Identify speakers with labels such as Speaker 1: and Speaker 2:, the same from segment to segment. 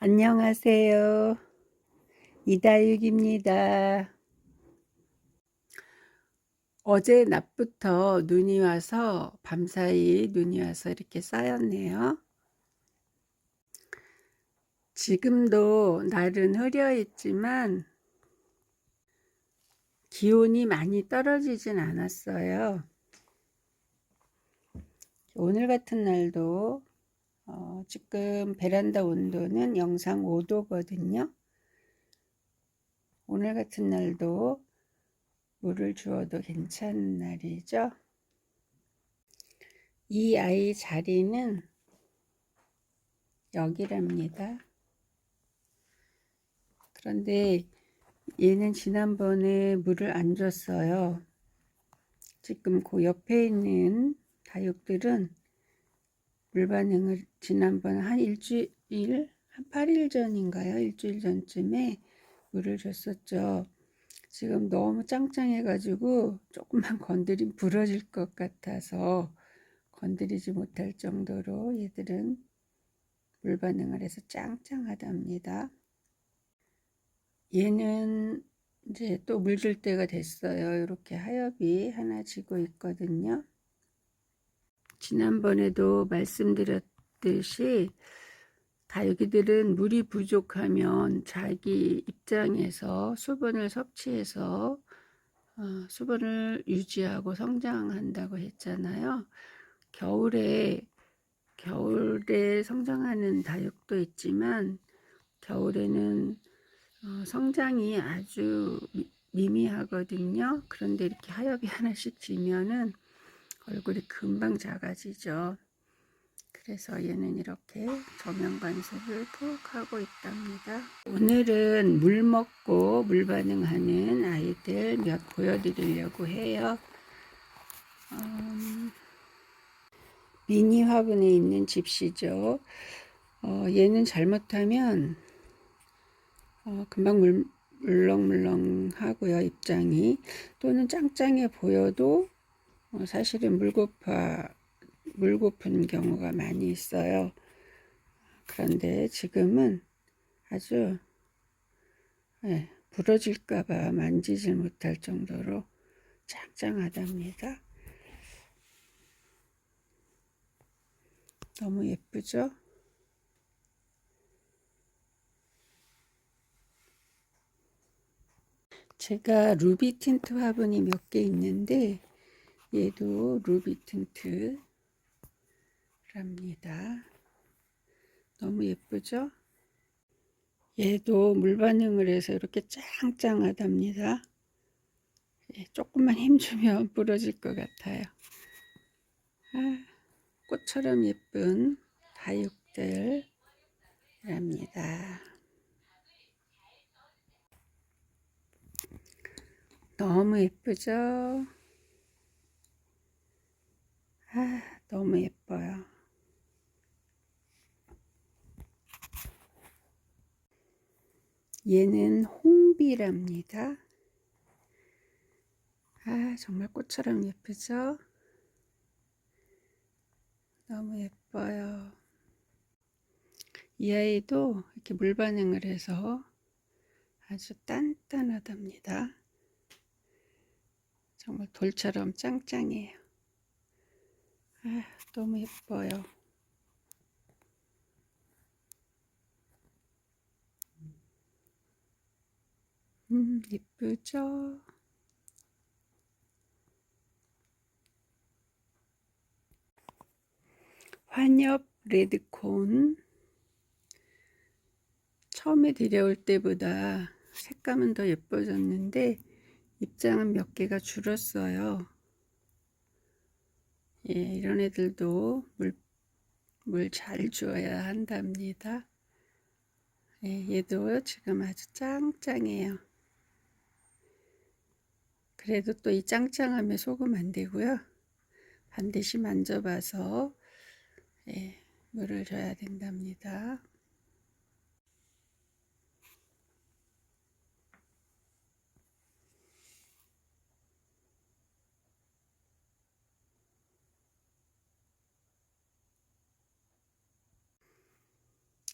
Speaker 1: 안녕하세요. 이다육입니다. 어제 낮부터 눈이 와서 밤사이 눈이 와서 이렇게 쌓였네요. 지금도 날은 흐려 있지만 기온이 많이 떨어지진 않았어요. 오늘 같은 날도 어, 지금 베란다 온도는 영상 5도거든요. 오늘 같은 날도 물을 주어도 괜찮은 날이죠. 이 아이 자리는 여기랍니다. 그런데 얘는 지난번에 물을 안 줬어요. 지금 그 옆에 있는 다육들은 물 반응을 지난번 한 일주일, 한 8일 전인가요? 일주일 전쯤에 물을 줬었죠. 지금 너무 짱짱해가지고 조금만 건드리면 부러질 것 같아서 건드리지 못할 정도로 얘들은 물 반응을 해서 짱짱하답니다. 얘는 이제 또 물 줄 때가 됐어요. 이렇게 하엽이 하나 지고 있거든요. 지난번에도 말씀드렸 듯이 다육이들은 물이 부족하면 자기 입장에서 수분을 섭취해서 어, 수분을 유지하고 성장한다고 했잖아요. 겨울에 겨울에 성장하는 다육도 있지만 겨울에는 어, 성장이 아주 미미하거든요. 그런데 이렇게 하엽이 하나씩 지면은 얼굴이 금방 작아지죠. 그래서 얘는 이렇게 조명 관습을 푹 하고 있답니다. 오늘은 물 먹고 물 반응하는 아이들 몇 보여드리려고 해요. 음, 미니 화분에 있는 집시죠. 어, 얘는 잘못하면 어, 금방 물, 물렁물렁 하고요 입장이 또는 짱짱해 보여도 어, 사실은 물고파, 물고픈 경우가 많이 있어요. 그런데 지금은 아주 네, 부러질까봐 만지질 못할 정도로 짱짱하답니다. 너무 예쁘죠? 제가 루비 틴트 화분이 몇 개 있는데 얘도 루비 틴트 랍니다. 너무 예쁘죠? 얘도 물 반응을 해서 이렇게 짱짱하답니다. 예, 조금만 힘주면 부러질 것 같아요. 아, 꽃처럼 예쁜 다육들랍니다. 너무 예쁘죠? 아, 너무 예뻐요. 얘는 홍비랍니다. 아, 정말 꽃처럼 예쁘죠? 너무 예뻐요. 이 아이도 이렇게 물 반응을 해서 아주 단단하답니다. 정말 돌처럼 짱짱해요. 아, 너무 예뻐요. 음, 예쁘죠? 환엽 레드콘 처음에 데려올 때보다 색감은 더 예뻐졌는데 입장은 몇 개가 줄었어요. 예, 이런 애들도 물, 물 잘 주어야 한답니다. 예, 얘도 지금 아주 짱짱해요. 그래도 또 이 짱짱함에 속으면 안 되고요. 반드시 만져봐서 예, 물을 줘야 된답니다.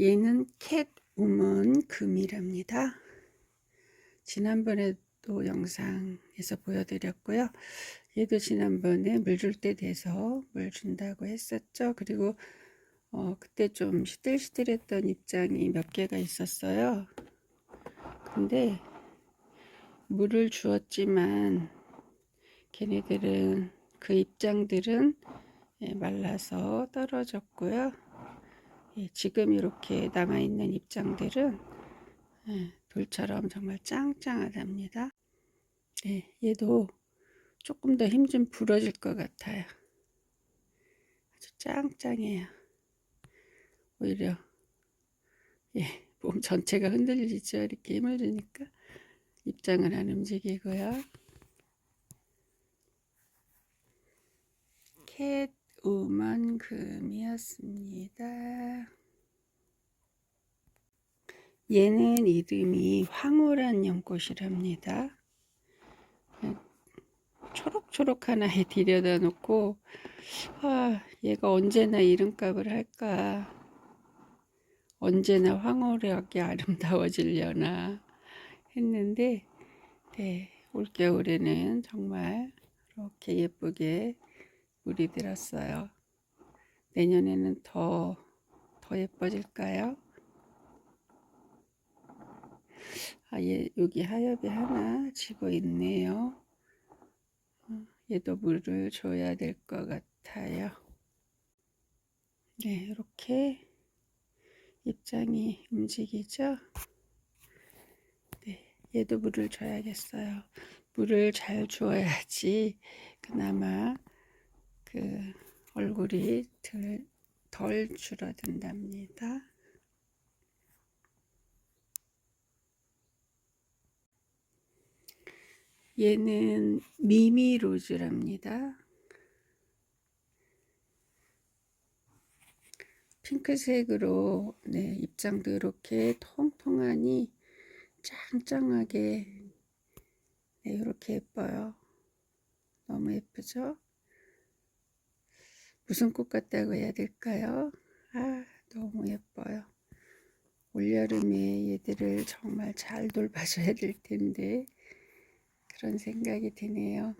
Speaker 1: 얘는 캣 우먼 금이랍니다. 지난번에도 영상 에서 보여드렸고요. 얘도 지난번에 물 줄 때 돼서 물 준다고 했었죠. 그리고 어, 그때 좀 시들시들했던 입장이 몇 개가 있었어요. 근데 물을 주었지만 걔네들은 그 입장들은 예, 말라서 떨어졌고요. 예, 지금 이렇게 남아있는 입장들은 예, 돌처럼 정말 짱짱하답니다. 예, 얘도 조금 더 힘 좀 불어질 것 같아요. 아주 짱짱해요. 오히려 예, 몸 전체가 흔들리죠. 이렇게 힘을 주니까 입장을 안 움직이고요. 캣 우먼 금이었습니다. 얘는 이름이 황홀한 연꽃이랍니다. 초록초록한 아이 들여다 놓고 아 얘가 언제나 이름값을 할까 언제나 황홀하게 아름다워지려나 했는데 네 올겨울에는 정말 이렇게 예쁘게 물이 들었어요. 내년에는 더, 더 예뻐질까요? 아, 얘, 여기 하엽이 하나 지고 있네요. 어, 얘도 물을 줘야 될 것 같아요. 네, 이렇게 입장이 움직이죠? 네, 얘도 물을 줘야겠어요. 물을 잘 주어야지 그나마 그 얼굴이 덜, 덜 줄어든답니다. 얘는 미미로즈랍니다. 핑크색으로 네, 입장도 이렇게 통통하니 짱짱하게 네, 이렇게 예뻐요. 너무 예쁘죠? 무슨 꽃 같다고 해야 될까요? 아, 너무 예뻐요. 올여름에 얘들을 정말 잘 돌봐줘야 될 텐데, 그런 생각이 드네요.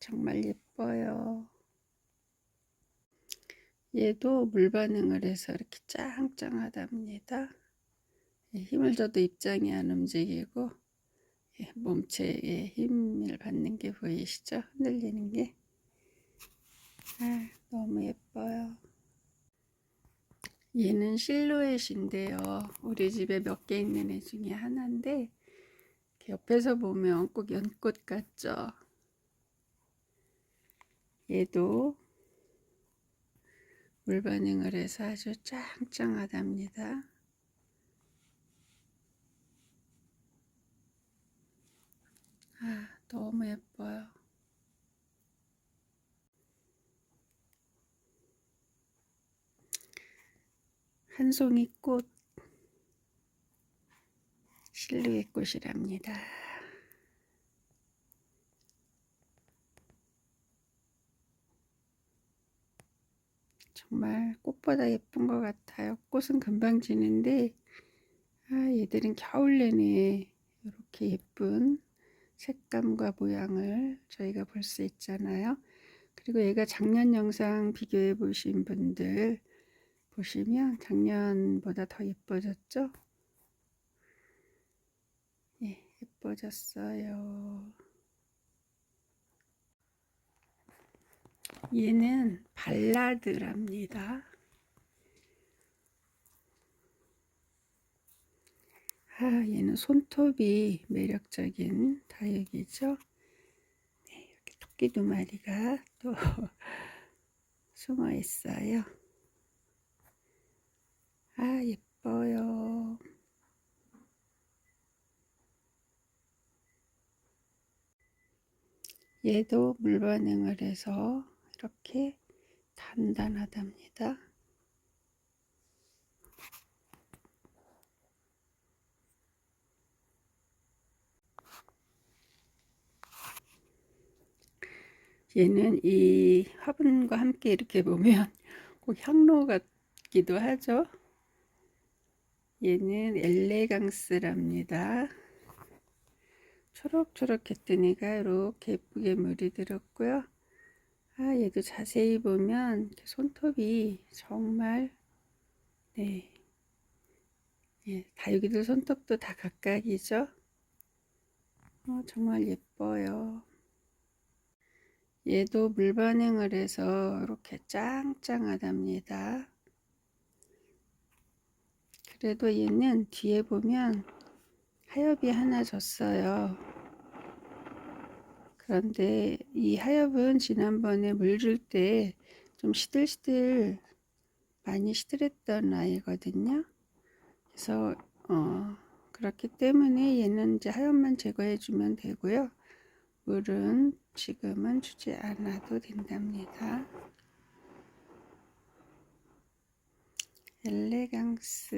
Speaker 1: 정말 예뻐요. 얘도 물 반응을 해서 이렇게 짱짱하답니다. 힘을 줘도 입장이 안 움직이고 예, 몸체에 힘을 받는 게 보이시죠? 흔들리는 게. 아, 너무 예뻐요. 얘는 실루엣인데요. 우리 집에 몇 개 있는 애 중에 하나인데, 옆에서 보면 꼭 연꽃 같죠? 얘도 물 반응을 해서 아주 짱짱하답니다. 아, 너무 예뻐요. 한 송이 꽃 실루엣 꽃이랍니다. 정말 꽃보다 예쁜 것 같아요. 꽃은 금방 지는데 아, 얘들은 겨울 내내 이렇게 예쁜 색감과 모양을 저희가 볼 수 있잖아요. 그리고 얘가 작년 영상 비교해 보신 분들 보시면 작년보다 더 예뻐졌죠? 예, 예뻐졌어요. 얘는 발라드랍니다. 아, 얘는 손톱이 매력적인 다육이죠. 네, 이렇게 토끼 두 마리가 또 숨어 있어요. 아, 예뻐요. 얘도 물 반응을 해서 이렇게 단단하답니다. 얘는 이 화분과 함께 이렇게 보면 꼭 향로 같기도 하죠. 얘는 엘레강스랍니다. 초록초록 했더니가 이렇게 예쁘게 물이 들었고요. 아, 얘도 자세히 보면 손톱이 정말 네, 예, 다육이들 손톱도 다 각각이죠. 어, 정말 예뻐요. 얘도 물 반응을 해서 이렇게 짱짱하답니다. 그래도 얘는 뒤에 보면 하엽이 하나 졌어요. 그런데 이 하엽은 지난번에 물 줄 때 좀 시들시들 많이 시들했던 아이거든요. 그래서 어, 그렇기 때문에 얘는 이제 하엽만 제거해 주면 되고요. 물은 지금은 주지 않아도 된답니다. 엘레강스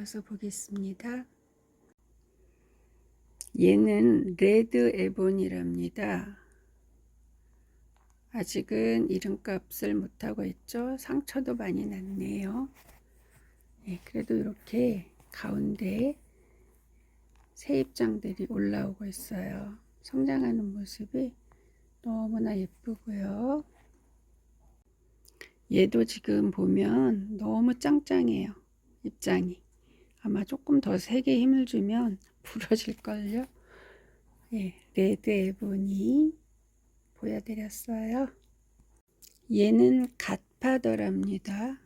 Speaker 1: 내려서 보겠습니다. 얘는 레드 에본이랍니다. 아직은 이름값을 못하고 있죠. 상처도 많이 났네요. 네, 그래도 이렇게 가운데 새입장들이 올라오고 있어요. 성장하는 모습이 너무나 예쁘고요. 얘도 지금 보면 너무 짱짱해요. 입장이. 아마 조금 더 세게 힘을 주면 부러질걸요. 예, 레드 에보니 보여드렸어요. 얘는 갓파더랍니다.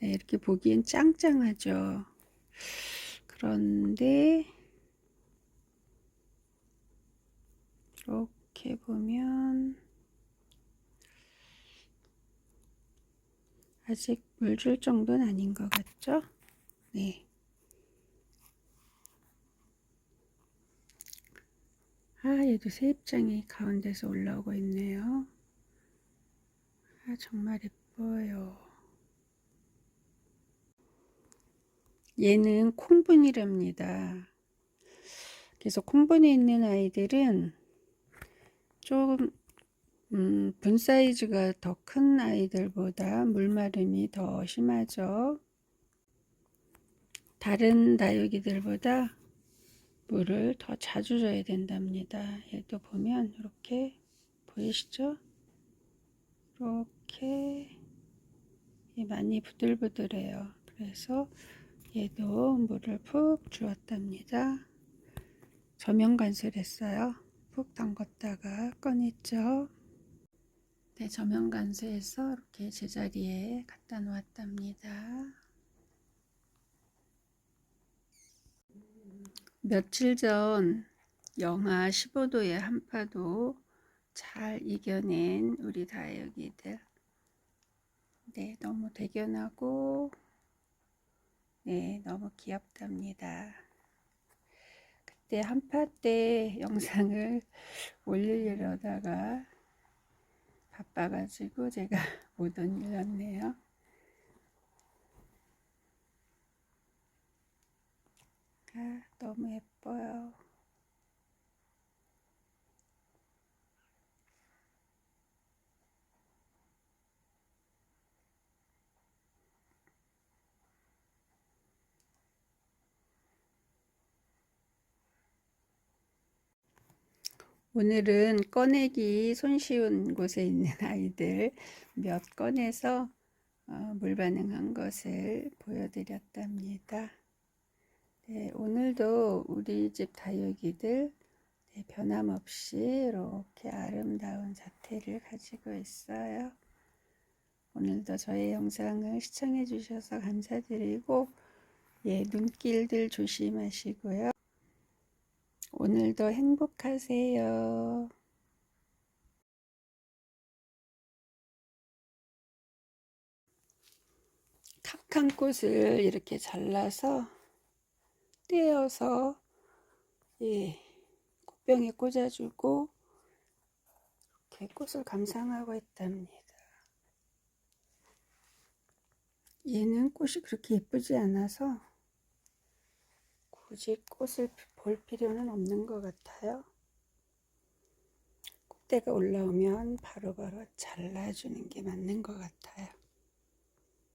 Speaker 1: 네, 이렇게 보기엔 짱짱하죠. 그런데 이렇게 보면 아직 물줄 정도는 아닌 것 같죠? 네. 아, 얘도 세입장이 가운데서 올라오고 있네요. 아, 정말 예뻐요. 얘는 콩분이랍니다. 그래서 콩분에 있는 아이들은 조금 음, 분 사이즈가 더 큰 아이들보다 물마름이 더 심하죠. 다른 다육이들보다 물을 더 자주 줘야 된답니다. 얘도 보면 이렇게 보이시죠? 이렇게 많이 부들부들해요. 그래서 얘도 물을 푹 주었답니다. 저면 간수했어요. 푹 담궜다가 꺼냈죠. 네, 저면 간수해서 이렇게 제자리에 갖다 놓았답니다. 며칠 전 영하 15도의 한파도 잘 이겨낸 우리 다육이들. 네, 너무 대견하고, 네, 너무 귀엽답니다. 그때 한파 때 영상을 올리려다가 바빠가지고 제가 못 올렸네요. 아, 너무 예뻐요. 오늘은 꺼내기 손쉬운 곳에 있는 아이들 몇 건에서 어, 물 반응한 것을 보여드렸답니다. 네, 오늘도 우리 집 다육이들 네, 변함없이 이렇게 아름다운 자태를 가지고 있어요. 오늘도 저의 영상을 시청해 주셔서 감사드리고 예, 눈길들 조심하시고요. 오늘도 행복하세요. 칵한 꽃을 이렇게 잘라서 떼어서 예, 꽃병에 꽂아주고 이렇게 꽃을 감상하고 있답니다. 얘는 꽃이 그렇게 예쁘지 않아서 굳이 꽃을 볼 필요는 없는 것 같아요. 꽃대가 올라오면 바로바로 잘라주는 게 맞는 것 같아요.